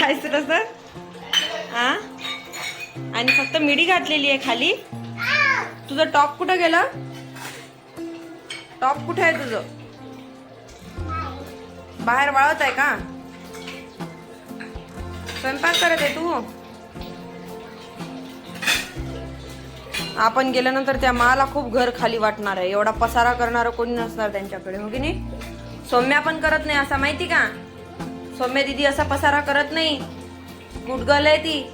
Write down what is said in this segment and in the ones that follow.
काय तसं हा? आणि फक्त मिडी घातलेली आहे खाली. तुझं टॉप कुठं गेलं? टॉप कुठे आहे तुझं? बाहेर वाळत आहे का? स्वयंपाक करत आहे तू? आपण गेल्यानंतर त्या माला खूप घर खाली वाटणार आहे. एवढा पसारा करणार कोणी नसणार त्यांच्याकडे हो की नाही? सौम्या पण करत नाही असा माहिती का? सौम्या दिदी असा पसारा करत नाही. गुडगल आहे ती.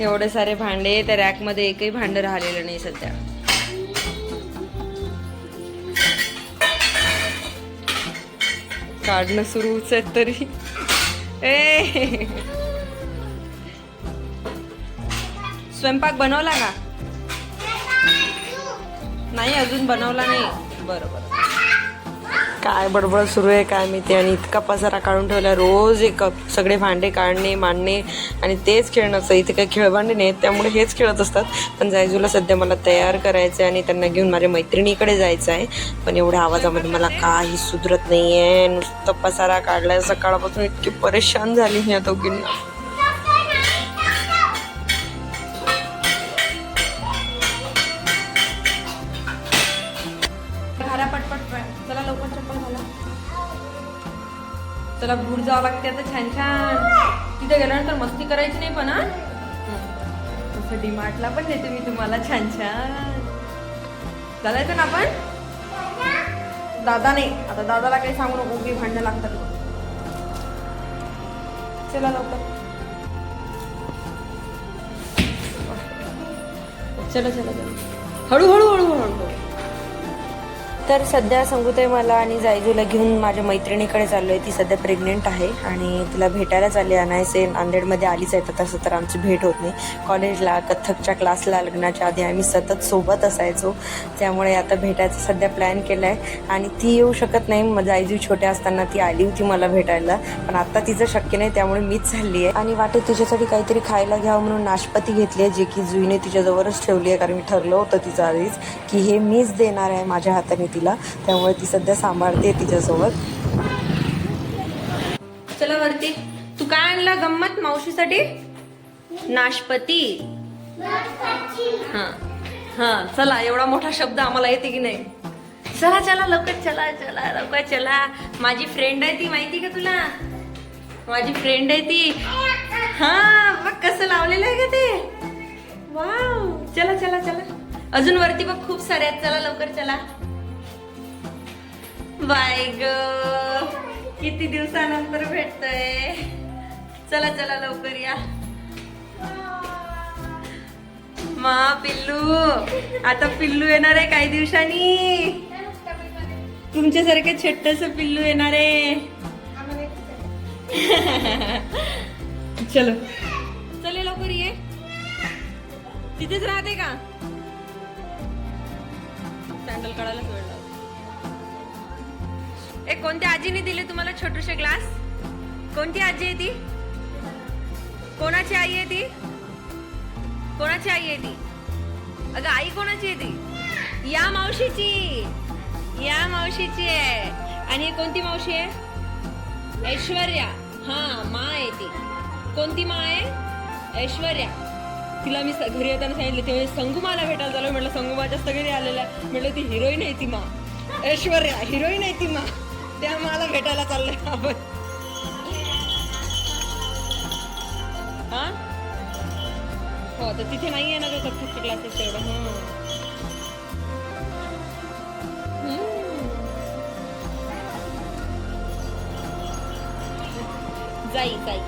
एवढे सारे भांडे त्या रॅकमध्ये एकही भांड राहिलेलं नाही सध्या. काढणं सुरूच आहे तरी. ए. स्वयंपाक बनवला का? नाही अजून बनवला नाही. बरोबर काय बडबड सुरू आहे काय माहिती. आणि इतका पसारा काढून ठेवला रोज एक सगळे भांडे काढणे मांडणे. आणि तेच खेळण्याचं इथे काही खेळभांडे नाहीत त्यामुळे हेच खेळत असतात. पण जायजूला सध्या मला तयार करायचं आहे आणि त्यांना घेऊन माझ्या मैत्रिणीकडे जायचं आहे. पण एवढ्या आवाजामध्ये मला काही सुधरत नाही आहे नुसतं पसारा काढला सकाळपासून इतकी परेशान झाली मी या दोघींना. चला भूर जावं लागते आता छान छान. तिथे गेल्यानंतर मस्ती करायची नाही पण हा? तसं डीमार्टला पण देते मी तुम्हाला छान छान. चालायचं ना आपण? दादा नाही आता दादाला काही सांगू नको की भांडणं लागतात. चला लवकर. चलो चलो चलो. हळूहळू हळूहळू हळू हळू तर सध्या संगूताई मला आणि जायजूला घेऊन माझ्या मैत्रिणीकडे चाललो आहे ती सध्या प्रेग्नेंट आहे आणि तिला भेटायला चालली अनायसे नांदेडमध्ये आलीच आहे तर तसं तर आमची भेट होत नाही. कॉलेजला कथ्थकच्या क्लासला लग्नाच्या आधी आम्ही सतत सोबत असायचो. त्यामुळे आता भेटायचं सध्या प्लॅन केला आहे आणि ती येऊ शकत नाही. मग जायजू छोट्या असताना ती आली होती मला भेटायला. पण आत्ता तिचं शक्य नाही. त्यामुळे मीच झाली आहे. आणि वाटेत तिच्यासाठी काहीतरी खायला घ्यावं म्हणून नाशपती घेतली आहे जे की जुईने तिच्याजवळच ठेवली आहे. कारण मी ठरलं होतं तिचं आधीच की हे मीच देणार आहे माझ्या हाताने. तिला. त्यामुळे ती सध्या सांभाळते तिच्यासोबत. चला वरती. तू काय आणला गंमत मावशीसाठी? नाशपती. हा. हा चला एवढा मोठा शब्द आम्हाला येते की नाही? चला चला लवकर चला चला लवकर चला. माझी फ्रेंड आहे ती माहिती का तुला? माझी फ्रेंड आहे ती. हा बघ कसं लावलेलं आहे का ते. वाव चला चला चला. अजून वरती बघ खूप सारे आहेत. चला लवकर चला. बाय ग. किती दिवसानंतर भेटतय. चला चला लवकर या. मा पिल्लू. आता पिल्लू येणार आहे काही दिवसांनी. तुमच्यासारखे छोटस पिल्लू येणार आहे. चलो. चले लवकर ये. तिथेच राहते का? सँडल काढायला वेळ ए कोणत्या आजीने दिले तुम्हाला छोटूशे ग्लास? कोणती आजी आहे ती? कोणाची आई आहे ती? कोणाची आई आहे ती? अगं आई कोणाची आहे ती? या मावशीची. या मावशीची आहे. आणि कोणती मावशी आहे? ऐश्वर्या. हा मा आहे ती. कोणती मा आहे? ऐश्वर्या. तिला मी घरी येताना सांगितलं तेव्हा संगुमाला भेटायला झालं म्हटलं संगुमाच्या सगळी घरी आलेल्या म्हटलं ती हिरोईन आहे ती मा. ऐश्वर्या हिरोईन आहे ती मा. त्या मला भेटायला चाललंय आपण. हा? हो तर तिथे नाही आहे ना ग कथ्थकचे क्लासेस तेवढं. हं. जाई जाई.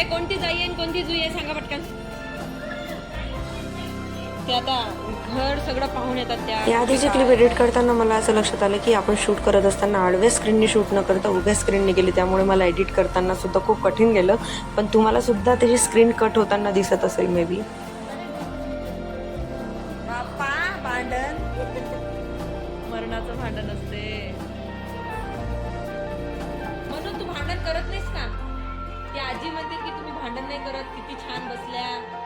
ए कोणती जाई आहे आणि कोणती जुई आहे सांगा पटकन. ते आता घर सगळं पाहून येतात त्या या आधीचे क्लिप एडिट करताना मला असं लक्षात आलं की आपण शूट करत असताना आडव्या स्क्रीनने शूट न करता उभ्या स्क्रीनने गेली त्यामुळे मला एडिट करताना सुद्धा खूप कठीण गेलं. पण तुम्हाला सुद्धा त्याची स्क्रीन कट होताना दिसत असेल मे बी भांडण. मरणाचं भांडण असते. म्हणून तू भांडण करत नाहीस का? ती आजी म्हणते की तुम्ही भांडण नाही करत किती छान बसल्या.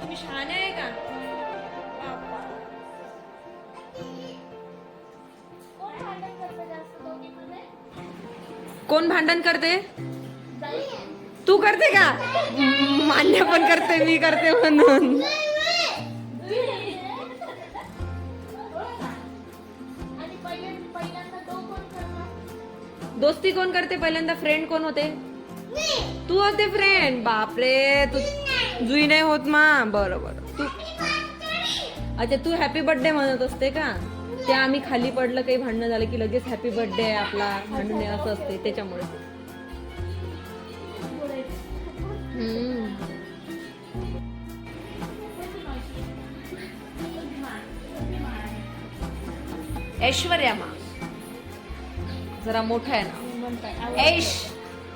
तुम्ही शहाणे आहे का? कोण भांडण करते तू करते का? मान्य पण करते मी करते म्हणून. दोस्ती कोण करते? पहिल्यांदा फ्रेंड कोण होते? तू होते फ्रेंड बापरे तू जुई नाही होत मा. बरं बरं. तू अच्छा तू हॅपी बर्थडे म्हणत असते का? ते आम्ही खाली पडलं काही भांडणं झालं की लगेच हॅपी बर्थडे आहे आपला भांडणे असं असते त्याच्यामुळे. ऐश्वर्या मा. जरा मोठा आहे ना. ऐश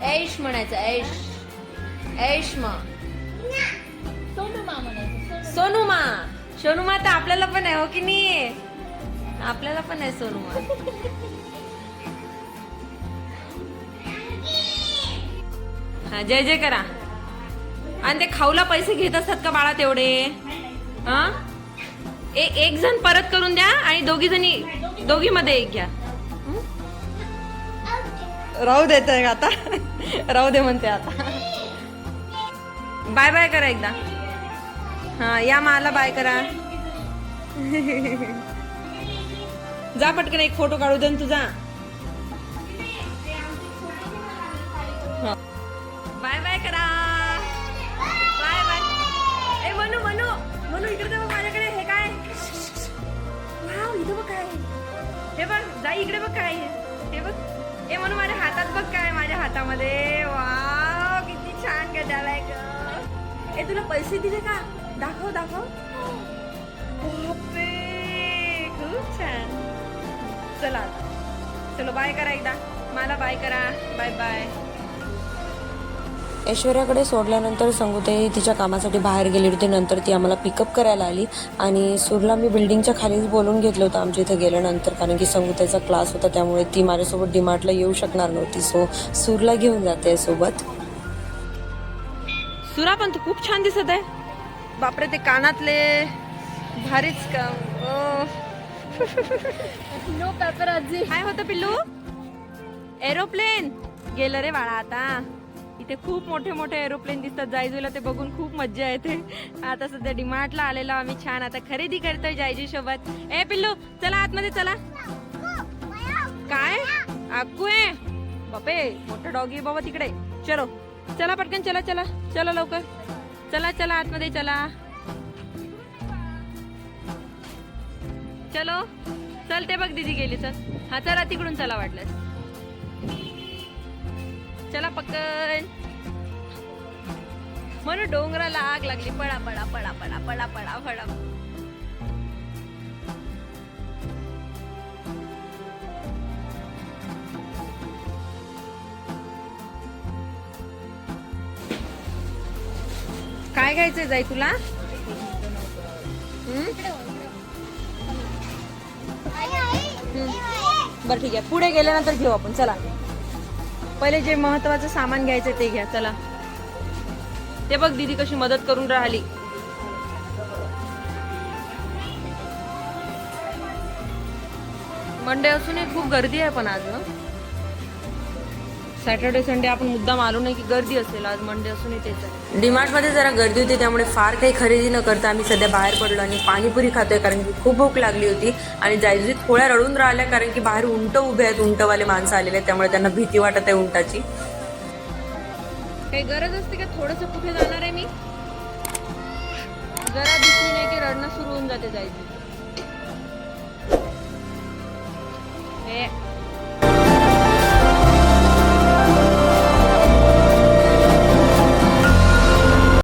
ऐश म्हणायचं ऐश. ऐश मा. सोनुमा. सोनुमा तर आपल्याला पण आहे हो की नाही आपल्याला पण आहे सोनुमा. हा जय जय करा. आणि ते खाऊला पैसे घेत असतात का बाळा तेवढे? हा? ए एक जण परत करून द्या आणि दोघी जणी दोघी मध्ये एक घ्या. राहू देत आता. राहू दे म्हणते आता. बाय बाय करा एकदा. हा या मला बाय करा. जा पटकन एक फोटो काढू दे तुझा. बाय बाय करा. Bye bye. ए मनू मनू. मनू इकडे बघ माझ्याकडे. हे काय? वाव इथं बघ काय. हे बघ जा इकडे बघ काय. हे बघ. ए म्हणू माझ्या हातात बघ काय माझ्या हातामध्ये. वाव किती छान गजाला आहे ग. ए तुला पैसे दिले का? दाखव दाखव. खूप छान. चला चलो बाय करा एकदा. मला बाय करा. बाय बाय ऐश्वर्याकडे सोडल्यानंतर संगूताई तिच्या कामासाठी बाहेर गेली होती. नंतर ती आम्हाला पिकअप करायला आली. आणि सूरला मी बिल्डिंगच्या खालीच बोलून घेतलं होतं आमच्या इथं गेल्यानंतर. कारण की संगूताईचा क्लास होता त्यामुळे ती माझ्यासोबत डिमार्टला येऊ शकणार नव्हती. सो सूरला घेऊन जाते सोबत. सुरा पण तू खूप छान दिसत आहे. बापरे ते कानातले भारीच का नो पेपराजी. काय होतं पिल्लू? एरोप्लेन. गेलं रे बाळा आता. इथे खूप मोठे मोठे एरोप्लेन दिसतात. जायजूला ते बघून खूप मज्जा येते. आता सध्या डिमार्टला आलेलो आम्ही छान. आता खरेदी करतोय जायजू सोबत. ए पिल्लू चला आतमध्ये चला. काय? आकू आहे. बापे मोठा डॉगी बाबा तिकडे. चलो. चला पटकन चला चला. चला लवकर. चला चला आतमध्ये चला. चलो. चल ते बघ दीदी गेली चल. हा चला तिकडून चला वाटलं. चला पक्कन. म्हणून डोंगराला आग लागली. पळा पळा पळा पळा पळा पळा पळा काय घ्यायचंय जाई तुला? बरं ठीक आहे. पुढे गेल्यानंतर घेऊ आपण. चला. पहिले जे महत्वाचं सामान घ्यायचं ते घ्या. चला. ते बघ दीदी कशी मदत करून राहिली. मंडे असून खूप गर्दी आहे पण आज सॅटर्डे संडे आपण मुद्दाम आलो नाही की गर्दी असेल आज मंडे असूनही तेच आहे. डिमार्टमध्ये जरा गर्दी होती त्यामुळे फार काही खरेदी न करता आम्ही सध्या बाहेर पडलो आणि पाणीपुरी खातोय कारण की खूप भूक लागली होती. आणि जायजुजी थोड्या रडून राहिल्या कारण की बाहेर उंट उभे आहेत उंटवाले माणसं आलेले आहेत त्यामुळे त्यांना भीती वाटत आहे उंटाची. काही गरज असते का? थोडस कुठे जाणार आहे मी? जरा दिसली नाही की रडणं सुरू होऊन जाते जायचं हे